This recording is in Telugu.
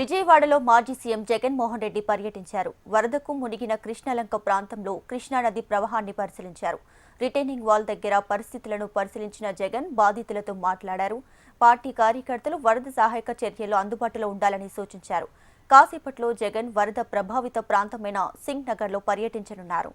విజయవాడలో మాజీ సీఎం జగన్మోహన్ రెడ్డి పర్యటించారు. వరదకు మునిగిన కృష్ణలంక ప్రాంతంలో కృష్ణానది ప్రవాహాన్ని పరిశీలించారు. రిటైనింగ్ వాల్ దగ్గర పరిస్థితులను పరిశీలించిన జగన్ బాధితులతో మాట్లాడారు. పార్టీ కార్యకర్తలు వరద సహాయక చర్యలు అందుబాటులో ఉండాలని సూచించారు. కాసేపట్లో జగన్ వరద ప్రభావిత ప్రాంతమైన సింగ్ నగర్లో పర్యటించనున్నారు.